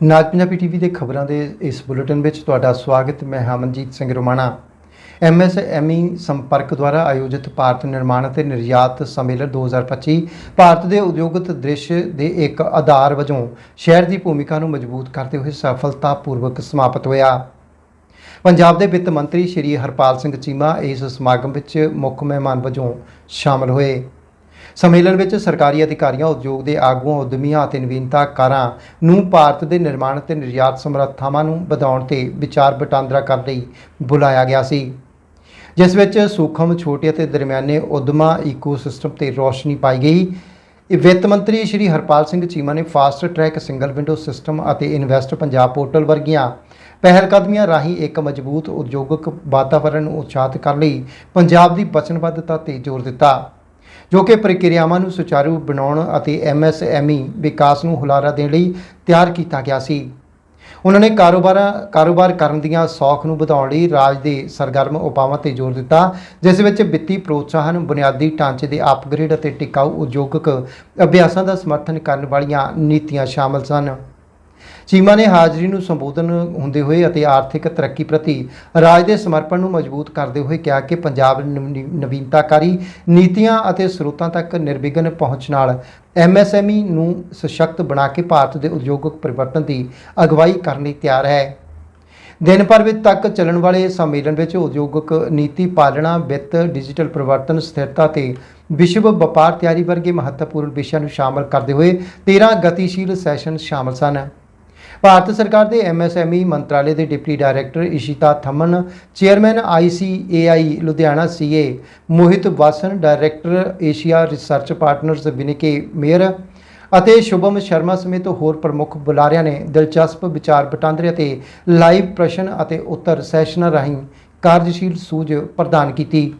ਨਾਜ Punjabi TV ਦੇ ਖਬਰਾਂ ਦੇ ਇਸ ਬੁਲੇਟਿਨ ਵਿੱਚ ਤੁਹਾਡਾ ਸਵਾਗਤ, ਮੈਂ ਹਮਨਜੀਤ ਸਿੰਘ ਰੋਮਾਣਾ। ਐਮਐਸਐਮਈ ਸੰਪਰਕ ਦੁਆਰਾ ਆਯੋਜਿਤ ਭਾਰਤ ਨਿਰਮਾਣ ਅਤੇ ਨਿਰਯਾਤ ਸੰਮੇਲਨ 2025 ਭਾਰਤ ਦੇ ਉਦਯੋਗਿਕ ਦ੍ਰਿਸ਼ ਦੇ ਇੱਕ ਆਧਾਰ ਵਜੋਂ ਸ਼ਹਿਰ ਦੀ ਭੂਮਿਕਾ ਨੂੰ ਮਜ਼ਬੂਤ ਕਰਦੇ ਹੋਏ ਸਫਲਤਾਪੂਰਵਕ ਸਮਾਪਤ ਹੋਇਆ। ਪੰਜਾਬ ਦੇ ਵਿੱਤ ਮੰਤਰੀ ਸ਼੍ਰੀ ਹਰਪਾਲ ਸਿੰਘ ਚੀਮਾ ਇਸ ਸਮਾਗਮ ਵਿੱਚ ਮੁੱਖ ਮਹਿਮਾਨ ਵਜੋਂ ਸ਼ਾਮਲ ਹੋਏ। ਸੰਮੇਲਨ ਵਿੱਚ ਸਰਕਾਰੀ ਅਧਿਕਾਰੀਆਂ, ਉਦਯੋਗ ਦੇ ਆਗੂਆਂ, ਉਦਮੀਆਂ ਅਤੇ ਨਵੀਨਤਾਕਾਰਾਂ ਨੂੰ ਭਾਰਤ ਦੇ ਨਿਰਮਾਣ ਅਤੇ ਨਿਰਯਾਤ ਸਮਰੱਥਾਵਾਂ ਨੂੰ ਵਧਾਉਣ ਤੇ ਵਿਚਾਰ ਵਟਾਂਦਰਾ ਕਰਨ ਲਈ ਬੁਲਾਇਆ ਗਿਆ ਸੀ। ਜਿਸ ਵਿੱਚ ਸੂਖਮ, ਛੋਟੇ ਅਤੇ ਦਰਮਿਆਨੇ ਉਦਮਾਂ ਇਕੋਸਿਸਟਮ ਤੇ ਰੋਸ਼ਨੀ ਪਾਈ ਗਈ। ਵਿੱਤ ਮੰਤਰੀ ਸ਼੍ਰੀ ਹਰਪਾਲ ਸਿੰਘ ਚੀਮਾ ਨੇ fast track single window system ਅਤੇ ਇਨਵੈਸਟ ਪੰਜਾਬ ਪੋਰਟਲ ਵਰਗੀਆਂ ਪਹਿਲਕਦਮੀਆਂ ਰਾਹੀਂ ਇੱਕ ਮਜ਼ਬੂਤ ਉਦਯੋਗਿਕ ਵਾਤਾਵਰਣ ਨੂੰ ਉਤਸ਼ਾਹਿਤ ਕਰਨ ਲਈ ਪੰਜਾਬ ਦੀ ਵਚਨਬੱਧਤਾ ਤੇ ਜ਼ੋਰ ਦਿੱਤਾ। ਜੋ ਕਿ ਪ੍ਰਕਿਰਿਆਵਾਂ ਨੂੰ ਸੁਚਾਰੂ ਬਣਾਉਣ ਅਤੇ ਐਮਐਸਐਮਈ ਵਿਕਾਸ ਨੂੰ ਹੁਲਾਰਾ ਦੇਣ ਲਈ ਤਿਆਰ ਕੀਤਾ ਗਿਆ ਸੀ। ਉਹਨਾਂ ਨੇ ਕਾਰੋਬਾਰਾਂ, ਕਾਰੋਬਾਰ ਕਰਨ ਦੀਆਂ ਸੌਖ ਨੂੰ ਵਧਾਉਣ ਲਈ ਰਾਜ ਦੇ ਸਰਗਰਮ ਉਪਾਵਾਂ ਤੇ ਜ਼ੋਰ ਦਿੱਤਾ, ਜਿਸ ਵਿੱਚ ਵਿੱਤੀ ਪ੍ਰੋਤਸਾਹਨ, ਬੁਨਿਆਦੀ ਢਾਂਚੇ ਦੇ ਅਪਗ੍ਰੇਡ ਅਤੇ ਟਿਕਾਊ ਉਦਯੋਗਿਕ ਅਭਿਆਸਾਂ ਦਾ ਸਮਰਥਨ ਕਰਨ ਵਾਲੀਆਂ ਨੀਤੀਆਂ ਸ਼ਾਮਲ ਸਨ। ਚੀਮਾ ਨੇ ਹਾਜ਼ਰੀ ਨੂੰ ਸੰਬੋਧਨ ਹੁੰਦੇ ਹੋਏ ਅਤੇ ਆਰਥਿਕ ਤਰੱਕੀ ਪ੍ਰਤੀ ਰਾਜ ਦੇ ਸਮਰਪਣ ਨੂੰ ਮਜ਼ਬੂਤ ਕਰਦੇ ਹੋਏ ਕਿਹਾ ਕਿ ਪੰਜਾਬ ਨਵੀਨਤਾਕਾਰੀ ਨੀਤੀਆਂ ਅਤੇ ਸਰੋਤਾਂ ਤੱਕ ਨਿਰਵਿਘਨ ਪਹੁੰਚ ਨਾਲ ਐਮਐਸਐਮਈ ਨੂੰ ਸਸ਼ਕਤ ਬਣਾ ਕੇ ਭਾਰਤ ਦੇ ਉਦਯੋਗਿਕ ਪਰਿਵਰਤਨ ਦੀ ਅਗਵਾਈ ਕਰਨ ਲਈ ਤਿਆਰ ਹੈ। ਦਿਨ ਭਰ ਵਿੱਚ ਤੱਕ ਚੱਲਣ ਵਾਲੇ ਸੰਮੇਲਨ ਵਿੱਚ ਉਦਯੋਗਿਕ ਨੀਤੀ ਪਾਲਣਾ, ਵਿੱਤ, ਡਿਜੀਟਲ ਪਰਿਵਰਤਨ, ਸਥਿਰਤਾ ਤੇ ਵਿਸ਼ਵ ਵਪਾਰ ਤਿਆਰੀ ਵਰਗੇ ਮਹੱਤਵਪੂਰਨ ਵਿਸ਼ਿਆਂ ਨੂੰ ਸ਼ਾਮਲ ਕਰਦੇ ਹੋਏ 13 ਗਤੀਸ਼ੀਲ ਸੈਸ਼ਨ ਸ਼ਾਮਲ ਸਨ। ਭਾਰਤ ਸਰਕਾਰ ਦੇ ਐਮਐਸਐਮਈ ਮੰਤਰਾਲੇ ਦੇ deputy director Ishita Thaman, chairman ICAI Ludhiana CA Mohit Wasan, director Asia research partners ਵਿਨਿਕੇ ਮੇਅਰ ਅਤੇ ਸ਼ੁਭਮ ਸ਼ਰਮਾ ਸਮੇਤ ਹੋਰ ਪ੍ਰਮੁੱਖ ਬੁਲਾਰਿਆਂ ਨੇ ਦਿਲਚਸਪ ਵਿਚਾਰ ਵਟਾਂਦਰੇ ਅਤੇ ਲਾਈਵ ਪ੍ਰਸ਼ਨ ਅਤੇ ਉੱਤਰ ਸੈਸ਼ਨਾਂ ਰਾਹੀਂ ਕਾਰਜਸ਼ੀਲ ਸੂਝ ਪ੍ਰਦਾਨ ਕੀਤੀ।